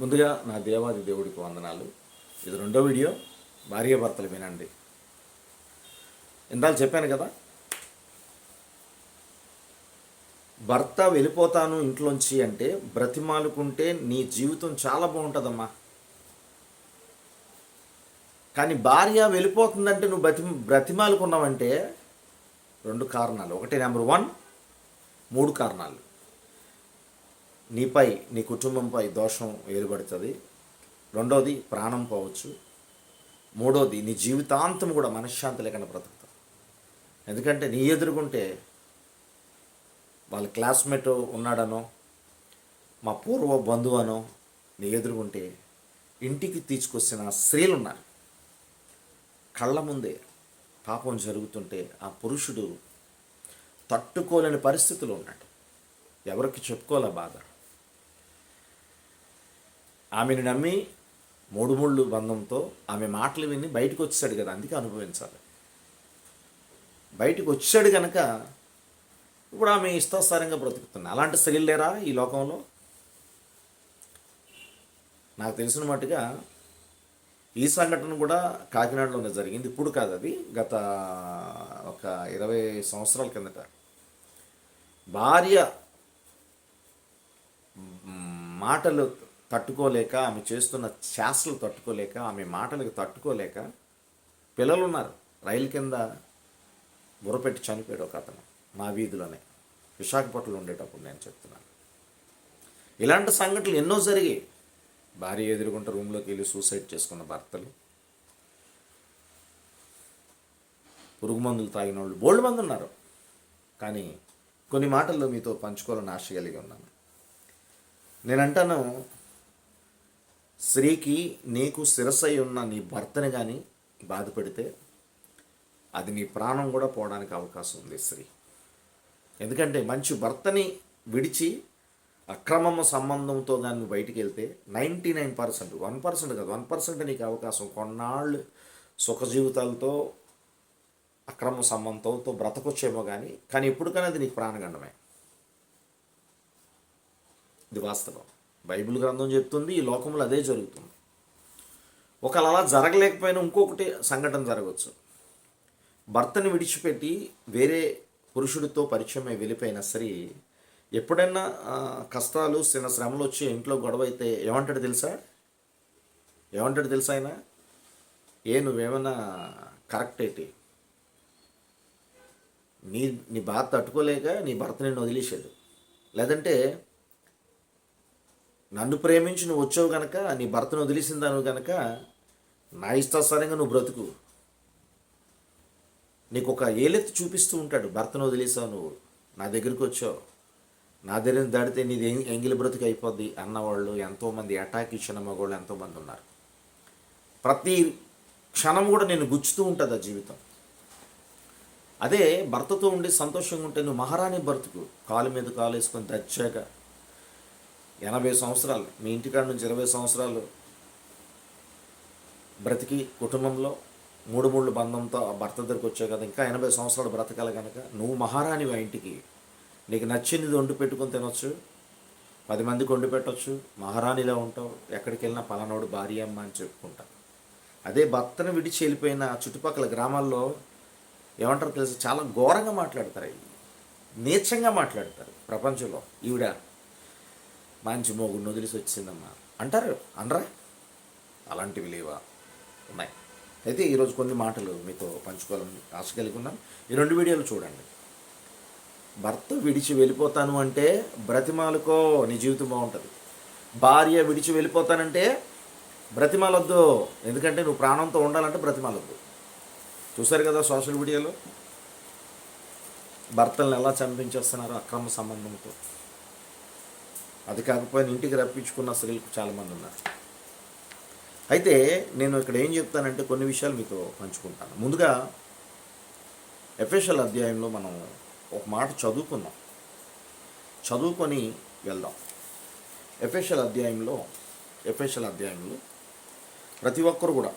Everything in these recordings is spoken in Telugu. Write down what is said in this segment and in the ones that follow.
ముందుగా నా దేవాది దేవుడికి వందనాలు. ఇది రెండో వీడియో. భార్య భర్తలు వినండి. ఇందాక చెప్పాను కదా భర్త వెళ్ళిపోతాను ఇంట్లోంచి అంటే బ్రతిమాలుకుంటే నీ జీవితం చాలా బాగుంటుందమ్మా. కానీ భార్య వెళ్ళిపోతుందంటే నువ్వు బ్రతి బ్రతిమాలుకున్నావంటే రెండు కారణాలు. ఒకటి నెంబర్ వన్ మూడు కారణాలు. నీపై నీ కుటుంబంపై దోషం ఏర్పడుతుంది. రెండోది ప్రాణం పోవచ్చు. మూడోది నీ జీవితాంతం కూడా మనశ్శాంతి లేకుండా బ్రతుకుతావు. ఎందుకంటే నీ ఎదురుకుంటే వాళ్ళ క్లాస్మేట్ ఉన్నాడనో మా పూర్వ బంధువు అనో నీ ఎదురుకుంటే ఇంటికి తీసుకొచ్చిన స్త్రీలు ఉన్నారు కళ్ళ ముందే పాపం జరుగుతుంటే ఆ పురుషుడు తట్టుకోలేని పరిస్థితులు ఉన్నాడు. ఎవరికి చెప్పుకోలే బాధ? ఆమెను నమ్మి మూడు ముళ్ళు బంధంతో ఆమె మాటలు విని బయటకు వచ్చాడు కదా అందుకే అనుభవించాలి. బయటకు వచ్చాడు కనుక ఇప్పుడు ఆమె ఇష్టాసారంగా బ్రతుకుతుంది. అలాంటి స్త్రీలు లేరా ఈ లోకంలో? నాకు తెలిసిన మట్టుగా ఈ సంఘటన కూడా కాకినాడలోనే జరిగింది. ఇప్పుడు కాదు అది. గత ఒక ఇరవై సంవత్సరాల కిందట భార్య మాటలు తట్టుకోలేక ఆమె చేస్తున్న శాస్త్రలు తట్టుకోలేక ఆమె మాటలకు తట్టుకోలేక పిల్లలు ఉన్నారు రైలు కింద బుర్రపెట్టి చనిపోయాడు ఒక అతను మా వీధిలోనే. విశాఖపట్నంలో ఉండేటప్పుడు నేను చెప్తున్నాను. ఇలాంటి సంఘటనలు ఎన్నో జరిగాయి. భార్య ఎదురుకుంటే రూమ్లోకి వెళ్ళి సూసైడ్ చేసుకున్న భర్తలు. పురుగు మందులు తాగిన వాళ్ళు బోల్డ్ మంది ఉన్నారు. కానీ కొన్ని మాటల్లో మీతో పంచుకోవాలని ఆశ కలిగి ఉన్నాను. నేను అంటాను స్త్రీకి నీకు శిరసై ఉన్న నీ భర్తని కానీ బాధపెడితే అది నీ ప్రాణం కూడా పోవడానికి అవకాశం ఉంది స్త్రీ. ఎందుకంటే మంచి భర్తని విడిచి అక్రమము సంబంధంతో కానీ నువ్వు బయటికి వెళ్తే ninety nine percent one percent కాదు వన్ పర్సెంట్ నీకు అవకాశం కొన్నాళ్ళు సుఖ జీవితాలతో అక్రమ సంబంధంతో బ్రతకొచ్చేమో కానీ కానీ ఎప్పటికైనా అది నీకు ప్రాణగండమే. ఇది వాస్తవం. బైబిల్ గ్రంథం చెప్తుంది ఈ లోకంలో అదే జరుగుతుంది. ఒకవేళ అలా జరగలేకపోయినా ఇంకొకటి సంఘటన జరగవచ్చు. భర్తని విడిచిపెట్టి వేరే పురుషుడితో పరిచయం వెళ్ళిపోయిన సరే ఎప్పుడైనా కష్టాలు చిన్న శ్రమలు వచ్చి ఇంట్లో గొడవ అయితే ఏమంటాడు తెలుసా? ఏమంటాడు తెలుసా ఆయన? ఏ నువ్వేమైనా కరెక్ట్ ఏంటి నీ నీ బాధ తట్టుకోలేక నీ భర్త నిన్ను వదిలేశాడు. లేదంటే నన్ను ప్రేమించి నువ్వు వచ్చావు కనుక నీ భర్తను వదిలేసిందాను కనుక నా ఇష్టాసారంగా నువ్వు బ్రతుకు. నీకు ఒక ఏలెత్తి చూపిస్తూ ఉంటాడు భర్తను వదిలేసావు నువ్వు నా దగ్గరికి వచ్చావు. నా దగ్గర దాడితే నీది ఎంగిలి బ్రతుకు అయిపోద్ది అన్నవాళ్ళు ఎంతోమంది అటాక్ ఇచ్చిన మగవాళ్ళు ఎంతోమంది ఉన్నారు. ప్రతి క్షణం కూడా నేను గుచ్చుతూ ఉంటుంది ఆ జీవితం. అదే భర్తతో ఉండి సంతోషంగా ఉంటే నువ్వు మహారాణి బ్రతుకు. కాలు మీద కాలు వేసుకొని దచ్చాక ఎనభై సంవత్సరాలు మీ ఇంటికాడ నుంచి ఇరవై సంవత్సరాలు బ్రతికి కుటుంబంలో మూడు మూడు బంధంతో ఆ భర్త దగ్గరికి వచ్చావు కదా ఇంకా ఎనభై సంవత్సరాలు బ్రతకాలి కనుక నువ్వు మహారాణి ఆ ఇంటికి. నీకు నచ్చింది వండి పెట్టుకొని తినొచ్చు పది మందికి వండి పెట్టవచ్చు మహారాణిలా ఉంటావు ఎక్కడికి వెళ్ళినా పలానోడు భార్య అమ్మ అని చెప్పుకుంటా. అదే భర్తను విడిచి వెళ్ళిపోయిన చుట్టుపక్కల గ్రామాల్లో ఏమంటారు తెలుసు? చాలా ఘోరంగా మాట్లాడతారు అవి. నీచంగా మాట్లాడతారు ప్రపంచంలో. ఈవిడ మంచి మోగుడిని వదిలేసి వచ్చిందమ్మా. అంటారు అనరా? అలాంటివి లేవా? ఉన్నాయి. అయితే ఈరోజు కొన్ని మాటలు మీతో పంచుకోవాలని ఆశ కలిగి ఉన్నాను. ఈ రెండు వీడియోలు చూడండి. భర్త విడిచి వెళ్ళిపోతాను అంటే బ్రతిమాలకో నీ జీవితం బాగుంటుంది. భార్య విడిచి వెళ్ళిపోతానంటే బ్రతిమాలొద్దు. ఎందుకంటే నువ్వు ప్రాణంతో ఉండాలంటే బ్రతిమాలొద్దు. చూసారు కదా సోషల్ మీడియాలో? భర్తలను ఎలా చంపించేస్తున్నారు అక్రమ సంబంధంతో. అది కాకపోయినా ఇంటికి రప్పించుకున్న స్త్రీలకు చాలామంది ఉన్నారు. అయితే నేను ఇక్కడ ఏం చెప్తానంటే కొన్ని విషయాలు మీతో పంచుకుంటాను. ముందుగా ఎఫ్ఎస్ఎల్ అధ్యాయంలో మనం ఒక మాట చదువుకున్నాం చదువుకొని వెళ్దాం. ఎఫ్ఎస్ఎల్ అధ్యాయంలో ఎఫ్ఎస్ఎల్ అధ్యాయంలో ప్రతి ఒక్కరు కూడా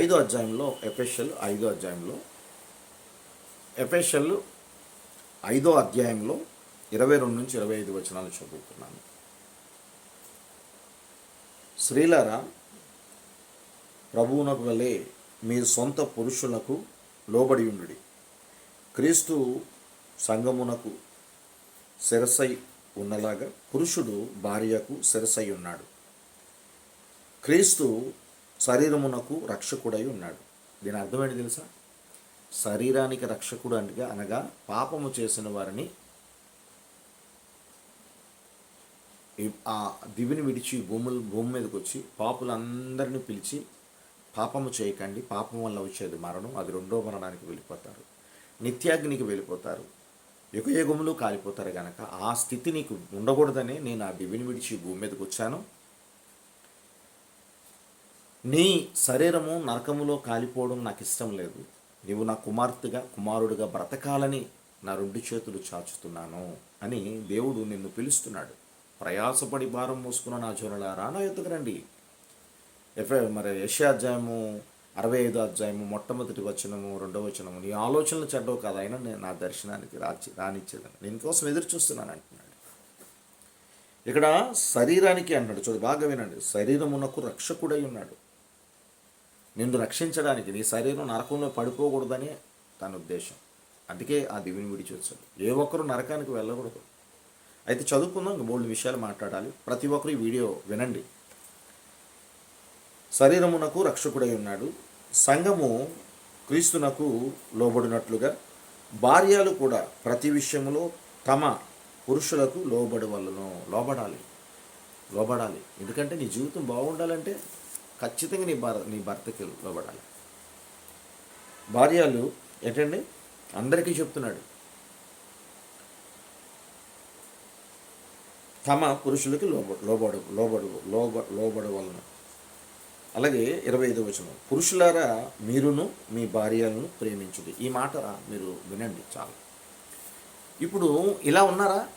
ఐదో అధ్యాయంలో ఎఫ్ఎస్ఎల్ ఐదో అధ్యాయంలో ఎఫ్ఎస్ఎల్ ఐదో అధ్యాయంలో ఇరవై రెండు నుంచి ఇరవై ఐదు వచనాలు చదువుతున్నాను. స్త్రీలారా ప్రభువునకు వలె మీ సొంత పురుషులకు లోబడి ఉండుడి. క్రీస్తు సంగమునకు శిరసై ఉన్నలాగా పురుషుడు భార్యకు శిరసై ఉన్నాడు. క్రీస్తు శరీరమునకు రక్షకుడై ఉన్నాడు. దీని అర్థమేంటి తెలుసా? శరీరానికి రక్షకుడు అనగా అనగా పాపము చేసిన వారిని ఆ దివిని విడిచి భూములు భూమి మీదకి వచ్చి పాపులందరినీ పిలిచి పాపము చేయకండి పాపం వల్ల వచ్చేది మరణం అది రెండో మరణానికి వెళ్ళిపోతారు. నిత్యాగ్నికి వెళ్ళిపోతారు. యుగయుగములు కాలిపోతారు గనక ఆ స్థితి నీకు ఉండకూడదని నేను ఆ దివిని విడిచి భూమి మీదకి వచ్చాను నీ శరీరము నరకములో కాలిపోవడం నాకు ఇష్టం లేదు. నీవు నా కుమార్తెగా కుమారుడిగా బ్రతకాలని నా రెండు చేతులు చాచుతున్నాను అని దేవుడు నిన్ను పిలుస్తున్నాడు. ప్రయాసపడి భారం మోసుకున్న నా జనులారా నా ఎత్తుకురండి ఎఫ్ఐ మరి యశాధ్యాయము అరవై ఐదు అధ్యాయము మొట్టమొదటి వచనము రెండవ వచనము నీ ఆలోచనలు చెడ్డవు కాదైనా నేను నా దర్శనానికి రాచి రానిచ్చేదాన్ని. నేను కోసం ఎదురు చూస్తున్నాను అంటున్నాడు. ఇక్కడ శరీరానికి అన్నాడు చూడు బాగా వినండి. శరీరమునకు రక్షకుడై ఉన్నాడు. నిన్ను రక్షించడానికి నీ శరీరం నరకంలో పడిపోకూడదని తన ఉద్దేశం. అందుకే ఆ దివిని విడిచి వచ్చాడు ఏ ఒక్కరు నరకానికి వెళ్ళకూడదు. అయితే చదువుకుందాం ఇంక మూడు విషయాలు మాట్లాడాలి. ప్రతి ఒక్కరు ఈ వీడియో వినండి. శరీరమునకు రక్షకుడై ఉన్నాడు. సంఘము క్రీస్తునకు లోబడినట్లుగా భార్యలు కూడా ప్రతి విషయములో తమ పురుషులకు లోబడి వల్లను లోబడాలి. లోబడాలి. ఎందుకంటే నీ జీవితం బాగుండాలంటే ఖచ్చితంగా నీ భర్ నీ భర్తకి లోబడాలి భార్యలు ఏంటండి? అందరికీ చెప్తున్నాడు. తమ పురుషులకి లోబ లోబడు లోబడు లోబ లోబడు వలన. అలాగే ఇరవై ఐదు వచనం. పురుషులారా మీరును మీ భార్యలను ప్రేమించుడి. ఈ మాట మీరు వినండి చాలు. ఇప్పుడు ఇలా ఉన్నారా?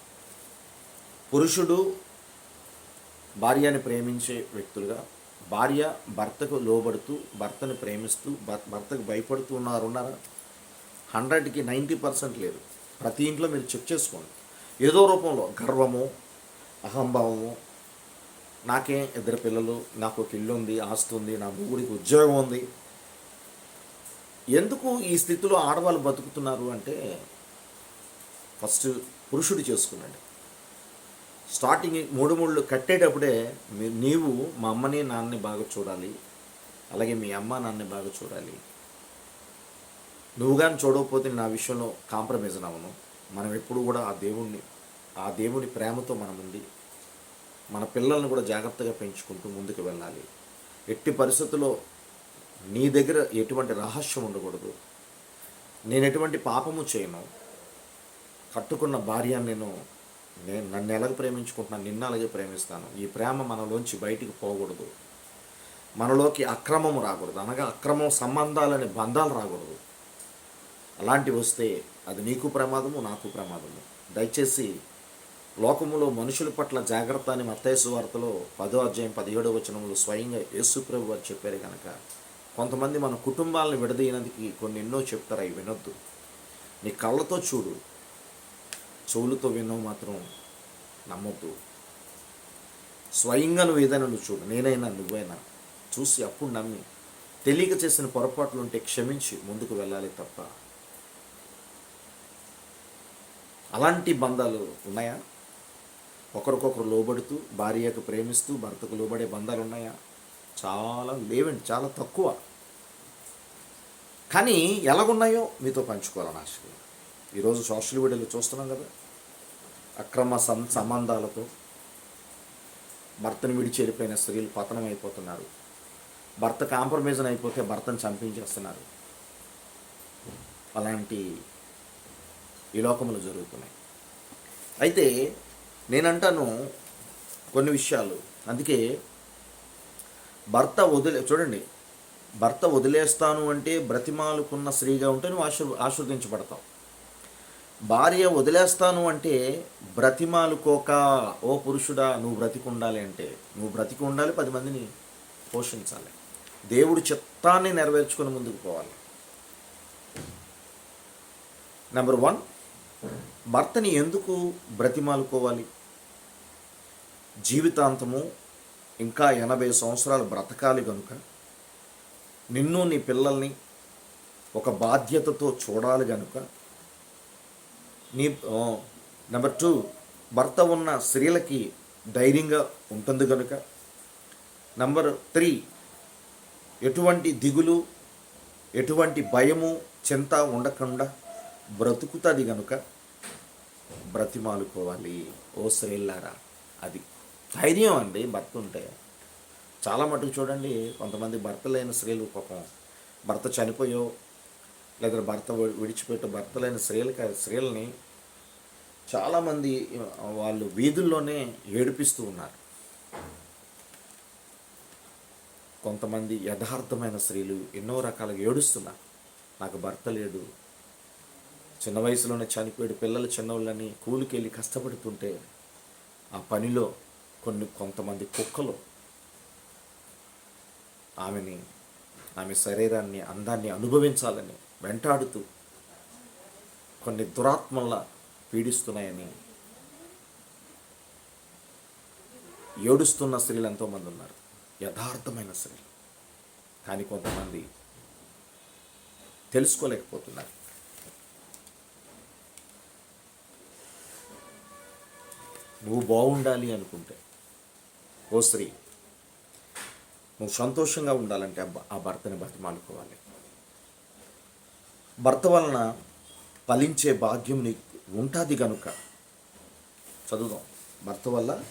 పురుషుడు భార్యని ప్రేమించే వ్యక్తులుగా భార్య భర్తకు లోబడుతూ భర్తను ప్రేమిస్తూ భర్తకు భయపడుతూ ఉన్నారు ఉన్నారా? హండ్రెడ్కి నైంటీ పర్సెంట్ లేదు. ప్రతి ఇంట్లో మీరు చెక్ చేసుకోండి. ఏదో రూపంలో గర్వము అహంభావము నాకే ఇద్దరు పిల్లలు నాకు ఒక ఇల్లు ఉంది ఆస్తి ఉంది నా ఊరికి ఉద్యోగం ఉంది. ఎందుకు ఈ స్థితిలో ఆడవాళ్ళు బతుకుతున్నారు అంటే ఫస్ట్ పురుషుడు చేసుకున్నాడు స్టార్టింగ్ మూడు మూడు కట్టేటప్పుడే మీ నీవు మా అమ్మని నాన్నని బాగా చూడాలి. అలాగే మీ అమ్మ నాన్నని బాగా చూడాలి. నువ్వు కానీ చూడకపోతే నా విషయంలో కాంప్రమైజ్ అవ్వను. మనం ఎప్పుడు కూడా ఆ దేవుణ్ణి ఆ దేవుని ప్రేమతో మనం ఉండి మన పిల్లల్ని కూడా జాగ్రత్తగా పెంచుకుంటూ ముందుకు వెళ్ళాలి. ఎట్టి పరిస్థితుల్లో నీ దగ్గర ఎటువంటి రహస్యం ఉండకూడదు. నేను ఎటువంటి పాపము చేయను. కట్టుకున్న భార్య నేను నేను నన్ను ఎలాగ ప్రేమించుకుంటున్నాను? నిన్ను అలాగే ప్రేమిస్తాను. ఈ ప్రేమ మనలోంచి బయటికి పోకూడదు. మనలోకి అక్రమం రాకూడదు. అనగా అక్రమం సంబంధాలని బంధాలు రాకూడదు. అలాంటివి వస్తే అది నీకు ప్రమాదము నాకు ప్రమాదము. దయచేసి లోకములో మనుషుల పట్ల జాగ్రత్త అని మత్తయసు వార్తలో పదో అధ్యాయం పదిహేడో వచనంలో స్వయంగా యేసుప్రభు వారు చెప్పారు కనుక కొంతమంది మన కుటుంబాలను విడదీయనందుకు కొన్ని ఎన్నో చెప్తారు అవి వినొద్దు. నీ కళ్ళతో చూడు. చెవులతో విన్నావు మాత్రం నమ్మొద్దు. స్వయంగా నువ్వు ఏదైనా నువ్వు చూడు నేనైనా నువ్వైనా చూసి అప్పుడు నమ్మి తెలియక చేసిన పొరపాట్లు ఉంటే క్షమించి ముందుకు వెళ్ళాలి తప్ప. అలాంటి బంధాలు ఉన్నాయా? ఒకరికొకరు లోబడుతూ భార్యకు ప్రేమిస్తూ భర్తకు లోబడే బంధాలు ఉన్నాయా? చాలా లేవండి చాలా తక్కువ. కానీ ఎలాగున్నాయో మీతో పంచుకోవాలని ఆశ. ఈరోజు సోషల్ మీడియాలో చూస్తున్నాం కదా అక్రమ సం సంబంధాలతో భర్తను విడిచి వెళ్ళిపోయిన స్త్రీలు పతనం అయిపోతున్నారు. భర్త కాంప్రమైజన్ అయిపోతే భర్తను చంపించేస్తున్నారు. అలాంటి ఈ లోకంలో జరుగుతున్నాయి. అయితే నేనంటాను కొన్ని విషయాలు. అందుకే భర్త వదిలే చూడండి భర్త వదిలేస్తాను అంటే బ్రతిమాలుకున్న స్త్రీగా ఉంటే నువ్వు ఆశీర్ ఆశీర్వదించబడతావు భార్య వదిలేస్తాను అంటే బ్రతిమాలుకోక ఓ పురుషుడా నువ్వు బ్రతికి ఉండాలి అంటే నువ్వు బ్రతికి ఉండాలి పది మందిని పోషించాలి. దేవుడు చిత్తాన్ని నెరవేర్చుకొని ముందుకు పోవాలి. నెంబర్ వన్ భర్తని ఎందుకు బ్రతిమాలుకోవాలి? జీవితాంతము ఇంకా ఎనభై సంవత్సరాలు బ్రతకాలి కనుక నిన్ను నీ పిల్లల్ని ఒక బాధ్యతతో చూడాలి కనుక నీ నెంబర్ టూ భర్త ఉన్న స్త్రీలకి ధైర్యంగా ఉంటుంది కనుక నంబర్ త్రీ ఎటువంటి దిగులు ఎటువంటి భయము చింత ఉండకుండా బ్రతుకుతుంది కనుక బ్రతిమాలుకోవాలి. ఓ స్త్రీలారా అది ధైర్యం అండి భర్త ఉంటే. చాలా మటుకు చూడండి కొంతమంది భర్త లేని స్త్రీలు పాపం భర్త చనిపోయో లేదా భర్త వి- విడిచిపెట్టు భర్త లేని స్త్రీలకి స్త్రీలని చాలామంది వాళ్ళు వీధుల్లోనే ఏడిపిస్తూ ఉన్నారు. కొంతమంది యథార్థమైన స్త్రీలు ఎన్నో రకాలుగా ఏడుస్తున్నారు. నాకు భర్త లేడు. చిన్న వయసులోనే చనిపోయాడు. పిల్లలు చిన్నవాళ్ళని కూలికి వెళ్ళి కష్టపడుతుంటే ఆ పనిలో కొన్ని కొంతమంది కుక్కలు ఆమెని ఆమె శరీరాన్ని అందాన్ని అనుభవించాలని వెంటాడుతూ కొన్ని దురాత్మల్లా పీడిస్తున్నాయని ఏడుస్తున్న స్త్రీలు ఎంతోమంది ఉన్నారు. యథార్థమైన స్త్రీలు. కానీ కొంతమంది తెలుసుకోలేకపోతున్నారు. నువ్వు బాగుండాలి అనుకుంటే ఓ స్త్రీ నువ్వు సంతోషంగా ఉండాలంటే ఆ ఆ భర్తని బతిమాలుకోవాలి. భర్త వలన ఫలించే భాగ్యం నీకు ఉంటుంది కనుక. చదువుదాం. భర్త వల్ల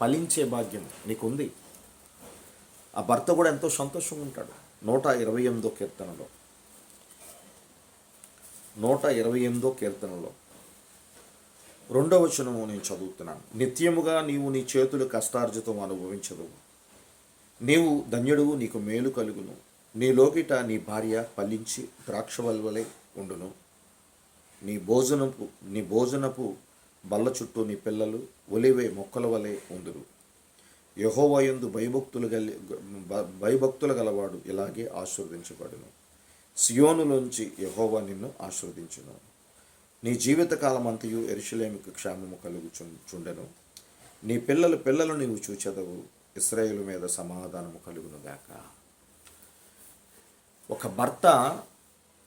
ఫలించే భాగ్యం నీకుంది. ఆ భర్త కూడా ఎంతో సంతోషంగా ఉంటాడు. నూట ఇరవై ఎనిమిదో కీర్తనలో. నూట ఇరవై ఎనిమిదో కీర్తనలో. రెండవ వచనము నేను చదువుతున్నాను. నిత్యముగా నీవు నీ చేతులు కష్టార్జితం అనుభవించదు నీవు ధన్యుడువు నీకు మేలు కలుగును. నీ లోకిట నీ భార్య ఫలించి ద్రాక్షవల్వలై ఉండును. నీ భోజనపు నీ భోజనపు బల్ల చుట్టూ నీ పిల్లలు ఒలివే మొక్కల వలె ఉందురు యహోవయందు భయభక్తులు గలి భయభక్తులు గలవాడు ఇలాగే ఆశీర్వదించబడును. సియోనులోంచి యహోవా నిన్ను ఆశీర్వదించును. నీ జీవితకాలం అంతయు ఎరుషులేమికి క్షేమము కలుగు చుండెను. నీ పిల్లలు పిల్లలు నీవు చూచెదవు. ఇస్రాయేల్ మీద సమాధానము కలుగునుగాక ఒక భర్త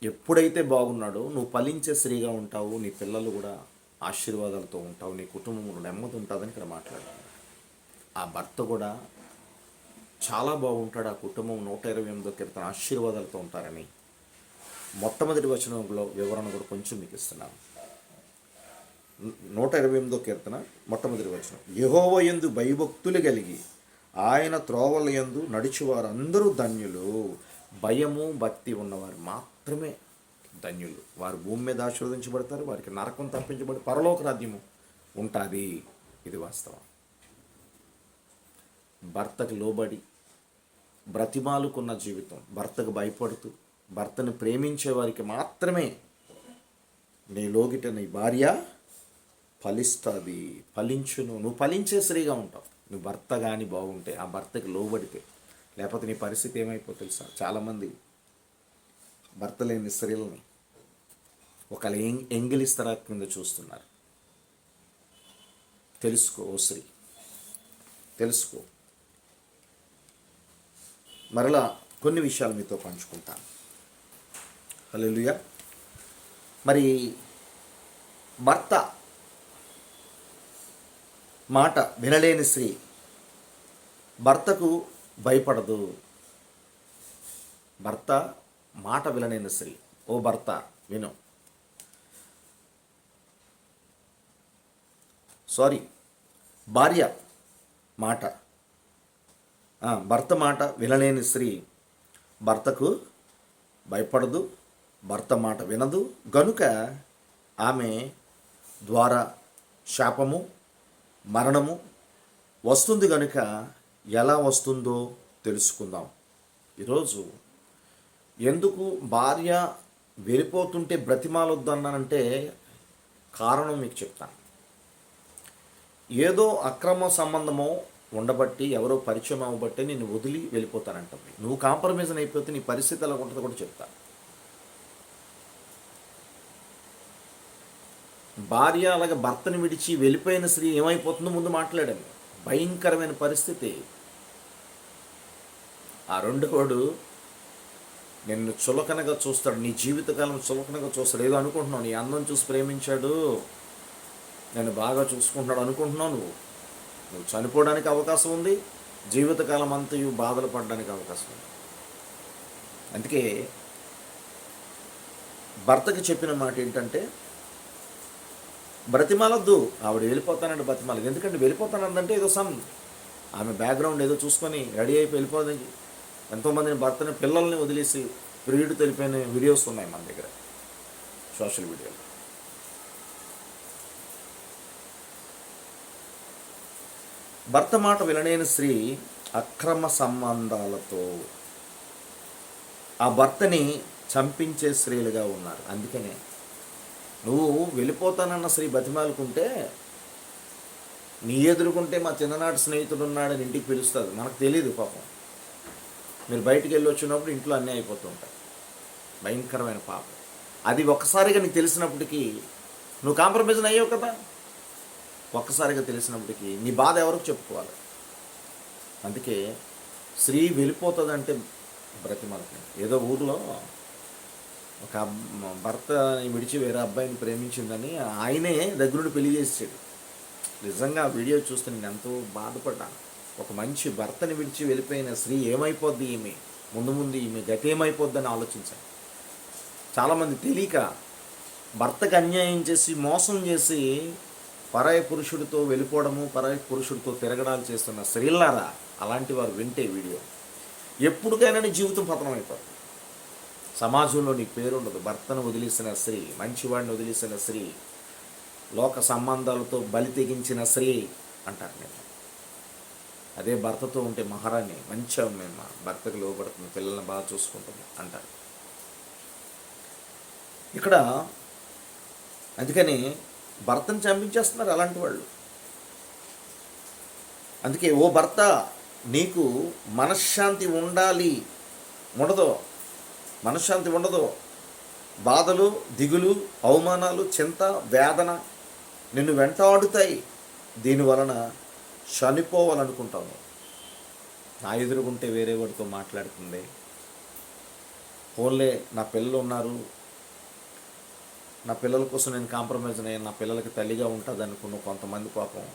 ఎప్పుడైతే బాగున్నాడో నువ్వు ఫలించే స్త్రీగా ఉంటావు నీ పిల్లలు కూడా ఆశీర్వాదాలతో ఉంటావు నీ కుటుంబం నెమ్మది ఉంటుందని ఇక్కడ మాట్లాడుతున్నాడు. ఆ భర్త కూడా చాలా బాగుంటాడు ఆ కుటుంబం నూట ఇరవై ఎనిమిదో కీర్తన ఆశీర్వాదాలతో ఉంటారని మొట్టమొదటి వచనంలో వివరణ కూడా కొంచెం మీకు ఇస్తున్నాను. నూట ఇరవై ఎనిమిదో కీర్తన మొట్టమొదటి వచనం. యహోవ యందు భయభక్తులు కలిగి ఆయన త్రోవల యందు నడిచేవారందరూ ధన్యులు. భయము భక్తి ఉన్నవారు మాత్రమే ధన్యులు. వారు భూమి మీద ఆశీర్వదించబడతారు వారికి నరకం తప్పించబడి పరలోక రాజ్యము ఉంటుంది. ఇది వాస్తవం. భర్తకు లోబడి బ్రతిమాలుకున్న జీవితం భర్తకు భయపడుతూ భర్తను ప్రేమించే వారికి మాత్రమే నీ లోగిట నీ భార్య ఫలిస్తుంది. ఫలించును. నువ్వు ఫలించే స్త్రీగా ఉంటావు. నువ్వు భర్త కానీ బాగుంటే ఆ భర్తకి లోబడితే లేకపోతే నీ పరిస్థితి ఏమైపో తెలుసా? చాలామంది భర్త లేని స్త్రీలని ఒక ఎం ఎంగిలిస్తరా కింద చూస్తున్నారు. తెలుసుకో ఓ స్త్రీ తెలుసుకో. మరలా కొన్ని విషయాలు మీతో పంచుకుంటాను. హల్లెలూయా. మరి భర్త మాట వినలేని స్త్రీ భర్తకు భయపడదు. భర్త మాట వినలేని స్త్రీ. ఓ భర్త విను. సారీ భార్య మాట. భర్త మాట వినలేని స్త్రీ. భర్తకు భయపడదు భర్త మాట వినదు. గనుక ఆమె ద్వారా శాపము మరణము వస్తుంది గనుక ఎలా వస్తుందో తెలుసుకుందాం. ఈరోజు ఎందుకు భార్య వెళ్ళిపోతుంటే బ్రతిమాలొద్దన్నానంటే కారణం మీకు చెప్తాను. ఏదో అక్రమ సంబంధమో ఉండబట్టి ఎవరో పరిచయం అవ్వబట్టి నేను వదిలి వెళ్ళిపోతానంటుంది నువ్వు కాంప్రమైజ్ అయిపోతే నీ పరిస్థితి ఎలా ఉంటుందో కూడా చెప్తా భార్య అలాగే భర్తను విడిచి వెళ్ళిపోయిన స్త్రీ ఏమైపోతుందో ముందు మాట్లాడాను భయంకరమైన పరిస్థితి. ఆ రెండోవాడు నిన్ను చులకనగా చూస్తాడు. నీ జీవితకాలం చులకనగా చూస్తాడు. ఏదో అనుకుంటున్నావు నీ అందం చూసి ప్రేమించాడు. నేను బాగా చూసుకుంటున్నాడు అనుకుంటున్నావు నువ్వు. నువ్వు చనిపోవడానికి అవకాశం ఉంది. జీవితకాలం అంతయు బాధలు పడడానికి అవకాశం ఉంది. అందుకే భర్తకి చెప్పిన మాట ఏంటంటే బ్రతిమాలొద్దు. ఆవిడ వెళ్ళిపోతానంటే బ్రతిమాలదు. ఎందుకంటే వెళ్ళిపోతానందంటే ఏదో సమ్ ఆమె బ్యాక్గ్రౌండ్ ఏదో చూసుకొని రెడీ అయిపోయి వెళ్ళిపోదని ఎంతోమందిని భర్తని పిల్లల్ని వదిలేసి ప్రియుడు తెలిపిన వీడియోస్ ఉన్నాయి మన దగ్గర సోషల్ మీడియాలో. భర్త మాట వినలేని స్త్రీ అక్రమ సంబంధాలతో ఆ భర్తని చంపించే స్త్రీలుగా ఉన్నారు. అందుకనే నువ్వు వెళ్ళిపోతానన్న స్త్రీ బతిమాలుకుంటే నీ ఎదురుకుంటే మా చిన్ననాటి స్నేహితుడు ఉన్నాడని ఇంటికి పిలుస్తుంది మనకు తెలియదు పాపం. మీరు బయటికి వెళ్ళి వచ్చినప్పుడు ఇంట్లో అన్నీ అయిపోతుంటాయి భయంకరమైన పాపం. అది ఒక్కసారిగా నీకు తెలిసినప్పటికీ నువ్వు కాంప్రమైజ్ అయ్యావు కదా? ఒక్కసారిగా తెలిసినప్పటికీ నీ బాధ ఎవరికి చెప్పుకోవాలి? అందుకే స్త్రీ వెళ్ళిపోతుందంటే బ్రతిమలకి ఏదో ఊర్లో ఒక భర్తని విడిచి వేరే అబ్బాయిని ప్రేమించిందని ఆయనే దగ్గరుండి పెళ్ళి చేసాడు నిజంగా వీడియో చూస్తే నేను ఎంతో బాధపడ్డాను. ఒక మంచి భర్తని విడిచి వెళ్ళిపోయిన స్త్రీ ఏమైపోద్ది ఈమె? ముందు ముందు ఈమె గతి ఏమైపోద్దని ఆలోచించాను. చాలామంది తెలియక భర్తకు అన్యాయం చేసి మోసం చేసి పరాయ పురుషుడితో వెళ్ళిపోవడము పరాయ పురుషుడితో తిరగడాలు చేస్తున్న స్త్రీలారా అలాంటి వారు వింటే వీడియో. ఎప్పటికైనా జీవితం పతనం అయిపోతుంది సమాజంలో నీకు పేరుండదు. భర్తను వదిలేసిన స్త్రీ మంచివాడిని వదిలేసిన స్త్రీ లోక సంబంధాలతో బలి తెగించిన స్త్రీ అంటారు నేను అదే భర్తతో ఉంటే మహారాణి మంచిగా మేము భర్తకు లోపడుతుంది పిల్లల్ని బాగా చూసుకుంటుంది అంటారు. ఇక్కడ అందుకని భర్తను చంపించేస్తున్నారు అలాంటి వాళ్ళు. అందుకే ఓ భర్త నీకు మనశ్శాంతి ఉండాలి. ఉండదు. మనశ్శాంతి ఉండదు. బాధలు దిగులు అవమానాలు చింత వేదన నిన్ను వెంటాడుతాయి. దీని వలన నా ఎదురుగుంటే వేరే వాడితో మాట్లాడుతుంది. ఫోన్లే నా పిల్లలు ఉన్నారు. నా పిల్లల కోసం నేను కాంప్రమైజ్ అయ్యాను. నా పిల్లలకి తల్లిగా ఉంటుంది అనుకున్న కొంతమంది పాపం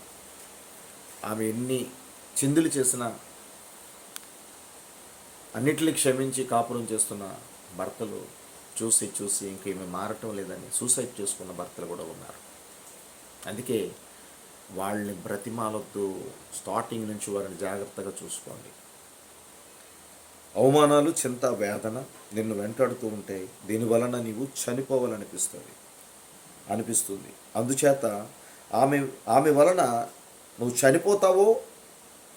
ఆమె ఎన్ని చిందులు చేసినా అన్నిటిని క్షమించి కాపురం చేస్తున్న భర్తలు చూసి చూసి ఇంక ఈమె మారటం లేదని సూసైడ్ చేసుకున్న భర్తలు కూడా ఉన్నారు. అందుకే వాళ్ళని బ్రతిమాలొద్దు స్టార్టింగ్ నుంచి వారిని జాగ్రత్తగా చూసుకోండి. అవమానాలు చింత వేదన నిన్ను వెంటాడుతూ ఉంటే దీని వలన నీవు చనిపోవాలనిపిస్తుంది. అనిపిస్తుంది. అందుచేత ఆమె ఆమె వలన నువ్వు చనిపోతావో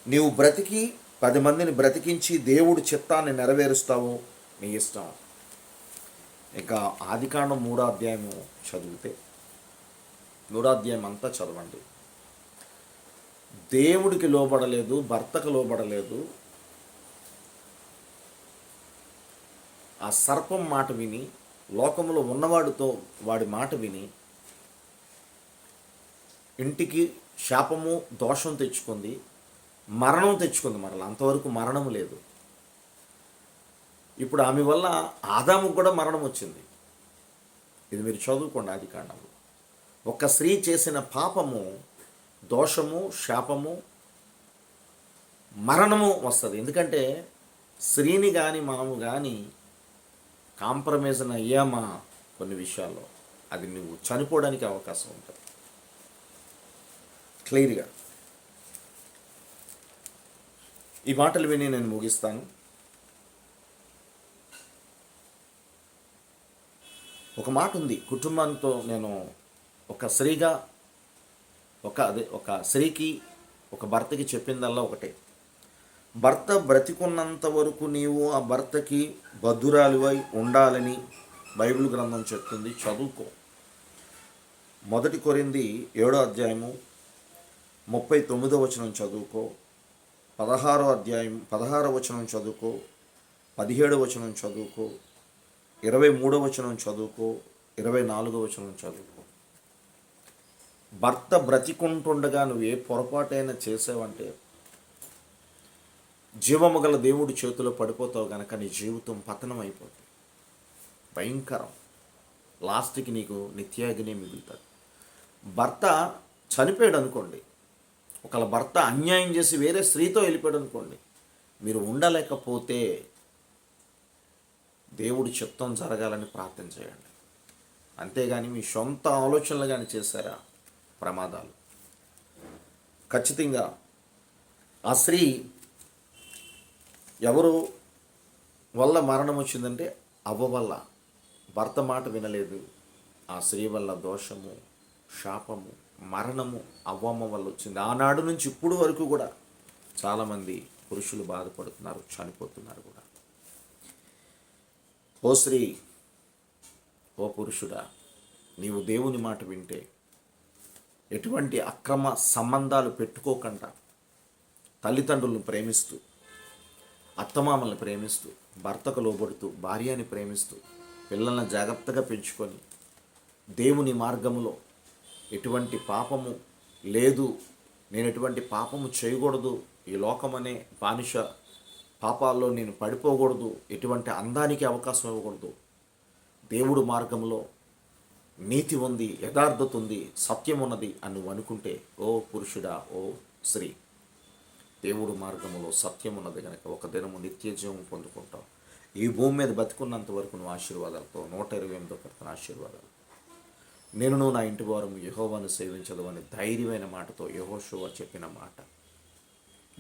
నీవు బ్రతికి పది మందిని బ్రతికించి దేవుడు చిత్తాన్ని నెరవేరుస్తావో నీ ఇష్టం. ఇక ఆదికాండం మూడో అధ్యాయము చదివితే మూడో అధ్యాయం అంతా చదవండి. దేవుడికి లోబడలేదు భర్తకు లోబడలేదు. ఆ సర్పం మాట విని లోకంలో ఉన్నవాడితో వాడి మాట విని ఇంటికి శాపము దోషం తెచ్చుకుంది మరణం తెచ్చుకుంది మరలా. అంతవరకు మరణం లేదు. ఇప్పుడు ఆమె వల్ల ఆదాముకు కూడా మరణం వచ్చింది. ఇది మీరు చదువుకోండి ఆది కాండంలో ఒక స్త్రీ చేసిన పాపము దోషము శాపము మరణము వస్తుంది. ఎందుకంటే స్త్రీని కానీ మనము కానీ కాంప్రమైజ్ అయ్యామా కొన్ని విషయాల్లో. అది నువ్వు చనిపోవడానికి అవకాశం ఉంటుంది. క్లియర్గా. ఈ మాటలు విని నేను ముగిస్తాను. ఒక మాట ఉంది. కుటుంబంతో నేను ఒక స్త్రీగా ఒక అదే ఒక స్త్రీకి ఒక భర్తకి చెప్పిందల్లా ఒకటే. భర్త బ్రతికున్నంత వరకు నీవు ఆ భర్తకి బద్దురాలివై ఉండాలని బైబిల్ గ్రంథం చెప్తుంది. చదువుకో. మొదటి కొరింది ఏడో అధ్యాయము ముప్పై తొమ్మిదో వచనం చదువుకో. పదహారో అధ్యాయం పదహారో వచనం చదువుకో. పదిహేడో వచనం చదువుకో. ఇరవై మూడో వచనం చదువుకో ఇరవై నాలుగో వచనం చదువుకో. భర్త బ్రతికుంటుండగా నువ్వు ఏ పొరపాటైనా చేసావంటే జీవము గల దేవుడి చేతిలో పడిపోతావు గనక నీ జీవితం పతనం అయిపోతుంది భయంకరం. లాస్ట్కి నీకు నిత్యాగినే మిగులుతుంది. భర్త చనిపోయాడు అనుకోండి ఒకళ్ళ భర్త అన్యాయం చేసి వేరే స్త్రీతో వెళ్ళిపోయాడు అనుకోండి మీరు ఉండలేకపోతే దేవుడి చిత్తం జరగాలని ప్రార్థన చేయండి. అంతేగాని మీ సొంత ఆలోచనలు కానీ చేశారా? ప్రమాదాలు. ఖచ్చితంగా ఆ స్త్రీ ఎవరు వల్ల మరణం వచ్చిందంటే అవ్వ వల్ల. భర్త మాట వినలేదు. ఆ స్త్రీ వల్ల దోషము శాపము మరణము అవ్వమ్మ వల్ల వచ్చింది. ఆనాడు నుంచి ఇప్పుడు వరకు కూడా చాలామంది పురుషులు బాధపడుతున్నారు చనిపోతున్నారు కూడా. ఓ స్త్రీ ఓ పురుషుడా నీవు దేవుని మాట వింటే ఎటువంటి అక్రమ సంబంధాలు పెట్టుకోకుండా తల్లిదండ్రులను ప్రేమిస్తూ అత్తమామల్ని ప్రేమిస్తూ భర్తకు లోబడుతూ భార్యని ప్రేమిస్తూ పిల్లల్ని జాగ్రత్తగా పెంచుకొని దేవుని మార్గములో ఎటువంటి పాపము లేదు నేను ఎటువంటి పాపము చేయకూడదు ఈ లోకమనే బానిస పాపాల్లో నేను పడిపోకూడదు ఎటువంటి అందానికి అవకాశం ఇవ్వకూడదు. దేవుడు మార్గంలో నీతి ఉంది యథార్థత ఉంది సత్యం ఉన్నది అని నువ్వు అనుకుంటే ఓ పురుషుడా ఓ స్త్రీ దేవుడు మార్గంలో సత్యం ఉన్నది కనుక ఒక దినము నిత్య జీవం పొందుకుంటావు. ఈ భూమి మీద బతుకున్నంత వరకు నువ్వు ఆశీర్వాదాలతో నూట ఇరవై ఎనిమిదో కడుతున్న ఆశీర్వాదాలు. నేను నువ్వు నా ఇంటి వారం యహోవాను సేవించదు అని ధైర్యమైన మాటతో యహోషువ చెప్పిన మాట.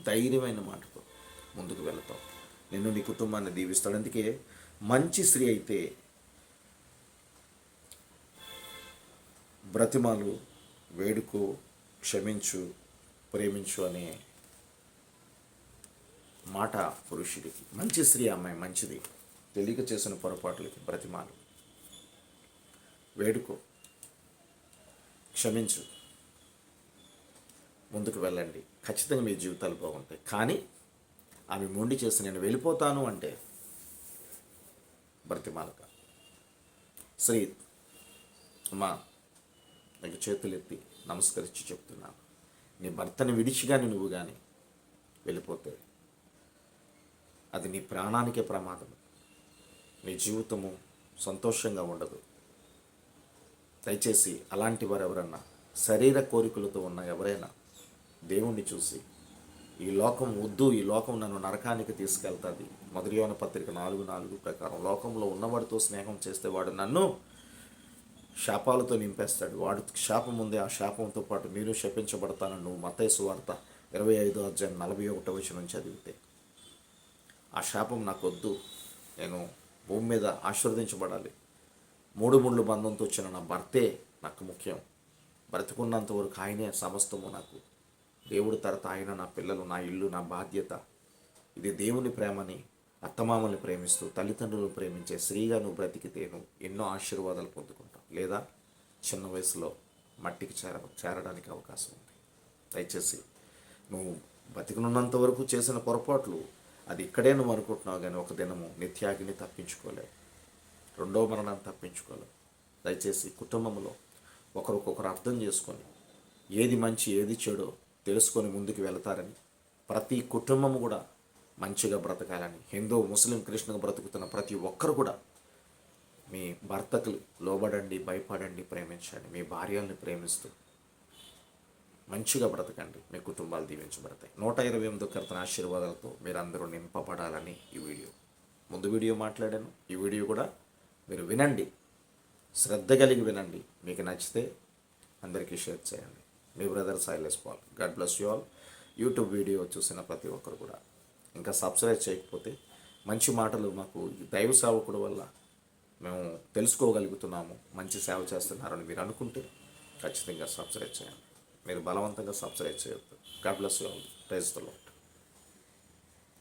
ధైర్యమైన మాటతో. ముందుకు వెళతావు నిన్ను నీ కుటుంబాన్ని దీవిస్తాడు. అందుకే మంచి స్త్రీ అయితే బ్రతిమాలు వేడుకు క్షమించు ప్రేమించు అనే మాట పురుషుడికి. మంచి స్త్రీ అమ్మాయి మంచిది. తెలియక చేసిన పొరపాట్లకి బ్రతిమాలు. వేడుకో క్షమించు. ముందుకు వెళ్ళండి. ఖచ్చితంగా మీ జీవితాలు బాగుంటాయి. కానీ ఆమె మొండి చేసి నేను వెళ్ళిపోతాను అంటే బ్రతిమాలక. శ్రీ అమ్మా నీకు చేతులు ఎత్తి నమస్కరించి చెప్తున్నాను నీ భర్తని విడిచి కానీ నువ్వు కానీ వెళ్ళిపోతే అది నీ ప్రాణానికే ప్రమాదం. నీ జీవితము సంతోషంగా ఉండదు. దయచేసి అలాంటి వారు ఎవరన్నా శరీర కోరికలతో ఉన్న ఎవరైనా దేవుణ్ణి చూసి ఈ లోకం వద్దు ఈ లోకం నన్ను నరకానికి తీసుకెళ్తుంది. మధురయోన పత్రిక నాలుగు నాలుగు ప్రకారం లోకంలో ఉన్నవాడితో స్నేహం చేస్తే వాడు నన్ను శాపాలతో నింపేస్తాడు. వాడు శాపం ఉంది ఆ శాపంతో పాటు మీరు శపించబడతాను నువ్వు మతేసు వార్త ఇరవై ఐదో అధ్యాయం నలభై ఒకటో వచనం చదివితే ఆ శాపం నాకు వద్దు నేను భూమి మీద ఆశీర్వదించబడాలి. మూడు ముళ్ళు బంధంతో వచ్చిన నా భర్తే నాకు ముఖ్యం. బ్రతుకున్నంత వరకు ఆయనే సమస్తము నాకు. దేవుడు తరత ఆయన నా పిల్లలు నా ఇల్లు నా బాధ్యత. ఇది దేవుని ప్రేమని అత్తమామల్ని ప్రేమిస్తూ తల్లిదండ్రులను ప్రేమించే స్త్రీగా నువ్వు బ్రతికితే నువ్వు ఎన్నో ఆశీర్వాదాలు పొందుకుంటావు. లేదా చిన్న వయసులో మట్టికి చేర చేరడానికి అవకాశం ఉంది. దయచేసి నువ్వు బతికనున్నంత వరకు చేసిన పొరపాట్లు అది ఇక్కడే నువ్వు అనుకుంటున్నావు కానీ ఒక దినము నిత్యాగిని తప్పించుకోలేవు. రెండో మరణాన్ని తప్పించుకోలేవు. దయచేసి కుటుంబంలో ఒకరికొకరు అర్థం చేసుకొని ఏది మంచి ఏది చెడో తెలుసుకొని ముందుకు వెళతారని ప్రతి కుటుంబం కూడా మంచిగా బ్రతకాలని హిందూ ముస్లిం క్రిస్టియన్గా బ్రతుకుతున్న ప్రతి ఒక్కరు కూడా మీ భర్తకు లోబడండి భయపడండి ప్రేమించండి మీ భార్యల్ని ప్రేమిస్తూ మంచిగా బ్రతకండి మీ కుటుంబాలు దీవించబడతాయి. నూట ఇరవై ఎనిమిది కర్తన ఆశీర్వాదాలతో మీరందరూ నింపబడాలని ఈ వీడియో. ముందు వీడియో మాట్లాడాను. ఈ వీడియో కూడా మీరు వినండి. శ్రద్ధ కలిగి వినండి. మీకు నచ్చితే అందరికీ షేర్ చేయండి. మీ brother Silas Paul God bless you all YouTube video చూసిన ప్రతి ఒక్కరు కూడా. ఇంకా సబ్స్క్రైబ్ చేయకపోతే మంచి మాటలు మాకు ఈ దైవ సేవకుడు వల్ల మేము తెలుసుకోగలుగుతున్నాము. మంచి సేవ చేస్తున్నారని మీరు అనుకుంటే ఖచ్చితంగా సబ్స్క్రైబ్ చేయండి. మీరు బలవంతంగా సబ్స్క్రైబ్ చేయొద్దు. God bless you all praise the Lord